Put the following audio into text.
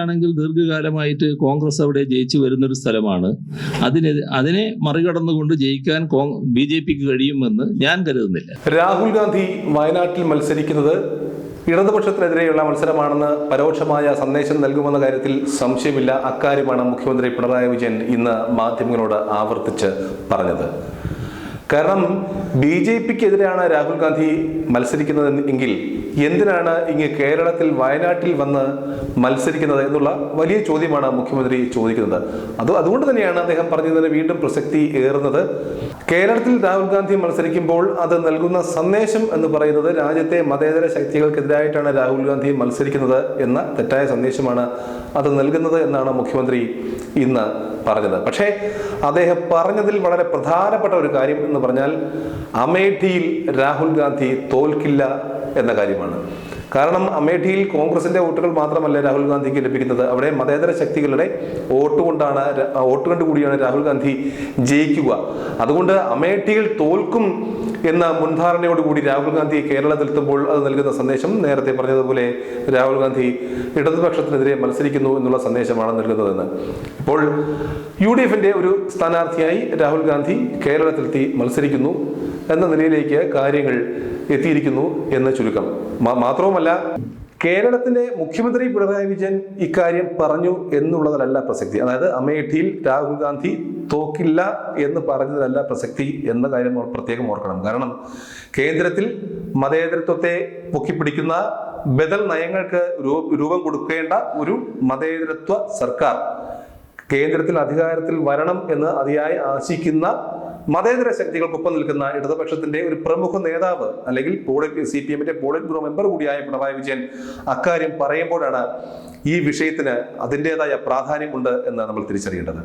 ആണെങ്കിൽ ദീർഘകാലമായിട്ട് കോൺഗ്രസ് അവിടെ ജയിച്ചു വരുന്നൊരു സ്ഥലമാണ്. അതിനെ അതിനെ മറികടന്നുകൊണ്ട് ജയിക്കാൻ ബി ജെ പിക്ക് കഴിയുമെന്ന് ഞാൻ കരുതുന്നില്ല. രാഹുൽ ഗാന്ധി വയനാട്ടിൽ മത്സരിക്കുന്നത് ഇടതുപക്ഷത്തിനെതിരെയുള്ള മത്സരമാണെന്ന് പരോക്ഷമായ സന്ദേശം നൽകുമെന്ന കാര്യത്തിൽ സംശയമില്ല. അക്കാര്യമാണ് മുഖ്യമന്ത്രി പിണറായി വിജയൻ ഇന്ന് മാധ്യമങ്ങളോട് ആവർത്തിച്ച് പറഞ്ഞത്. കാരണം ബി ജെ പിക്ക് എതിരെയാണ് രാഹുൽ ഗാന്ധി മത്സരിക്കുന്നത് എങ്കിൽ എന്തിനാണ് ഇങ്ങ് കേരളത്തിൽ വയനാട്ടിൽ വന്ന് മത്സരിക്കുന്നത് എന്നുള്ള വലിയ ചോദ്യമാണ് മുഖ്യമന്ത്രി ചോദിക്കുന്നത്. അത് അതുകൊണ്ട് തന്നെയാണ് അദ്ദേഹം പറഞ്ഞതിന് വീണ്ടും പ്രസക്തി ഏറുന്നത്. കേരളത്തിൽ രാഹുൽ ഗാന്ധി മത്സരിക്കുമ്പോൾ അത് നൽകുന്ന സന്ദേശം എന്ന് പറയുന്നത് രാജ്യത്തെ മതേതര ശക്തികൾക്കെതിരായിട്ടാണ് രാഹുൽ ഗാന്ധി മത്സരിക്കുന്നത് എന്ന തെറ്റായ സന്ദേശമാണ് അത് നൽകുന്നത് എന്നാണ് മുഖ്യമന്ത്രി ഇന്ന് പറഞ്ഞത്. പക്ഷേ അദ്ദേഹം പറഞ്ഞതിൽ വളരെ പ്രധാനപ്പെട്ട ഒരു കാര്യം എന്ന് പറഞ്ഞാൽ അമേഠിയിൽ രാഹുൽ ഗാന്ധി തോൽക്കില്ല എന്ന കാര്യമാണ്. കാരണം അമേഠിയിൽ കോൺഗ്രസിന്റെ വോട്ടുകൾ മാത്രമല്ല രാഹുൽ ഗാന്ധിക്ക് ലഭിക്കുന്നത്. അവിടെ മതേതര ശക്തികളുടെ വോട്ട് കൊണ്ടാണ് വോട്ട് കണ്ടുകൂടിയാണ് രാഹുൽ ഗാന്ധി ജയിക്കുക. അതുകൊണ്ട് അമേഠിയിൽ തോൽക്കും എന്ന മുൻധാരണയോടുകൂടി രാഹുൽ ഗാന്ധി കേരളത്തിലെത്തുമ്പോൾ അത് നൽകുന്ന സന്ദേശം നേരത്തെ പറഞ്ഞതുപോലെ രാഹുൽ ഗാന്ധി ഇടതുപക്ഷത്തിനെതിരെ മത്സരിക്കുന്നു എന്നുള്ള സന്ദേശമാണ് നൽകുന്നതെന്ന്. ഇപ്പോൾ യു ഡി എഫിന്റെ ഒരു സ്ഥാനാർത്ഥിയായി രാഹുൽ ഗാന്ധി കേരളത്തിലെത്തി മത്സരിക്കുന്നു. എന്ന നിലയിലേക്ക് കാര്യങ്ങൾ എത്തിയിരിക്കുന്നു എന്ന് ചുരുക്കം. മാത്രവുമല്ല കേരളത്തിന്റെ മുഖ്യമന്ത്രി പിണറായി വിജയൻ ഇക്കാര്യം പറഞ്ഞു എന്നുള്ളതിലല്ല പ്രസക്തി. അതായത് അമേഠിയിൽ രാഹുൽ ഗാന്ധി തോക്കില്ല എന്ന് പറഞ്ഞതിലല്ല പ്രസക്തി എന്ന കാര്യം പ്രത്യേകം ഓർക്കണം. കാരണം കേന്ദ്രത്തിൽ മതേതരത്വത്തെ പൊക്കിപ്പിടിക്കുന്ന ബദൽ നയങ്ങൾക്ക് രൂപം കൊടുക്കേണ്ട ഒരു മതേതരത്വ സർക്കാർ കേന്ദ്രത്തിൽ അധികാരത്തിൽ വരണം എന്ന് അതിയായി ആശിക്കുന്ന മതേതര ശക്തികൾക്കൊപ്പം നിൽക്കുന്ന ഇടതുപക്ഷത്തിന്റെ ഒരു പ്രമുഖ നേതാവ് അല്ലെങ്കിൽ പോളിറ്റ് സി പി എമ്മിന്റെ പോളിറ്റ് ബ്യൂറോ മെമ്പർ കൂടിയായ പിണറായി വിജയൻ അക്കാര്യം പറയുമ്പോഴാണ് ഈ വിഷയത്തിന് അതിന്റെതായ പ്രാധാന്യമുണ്ട് എന്ന് നമ്മൾ തിരിച്ചറിയേണ്ടത്.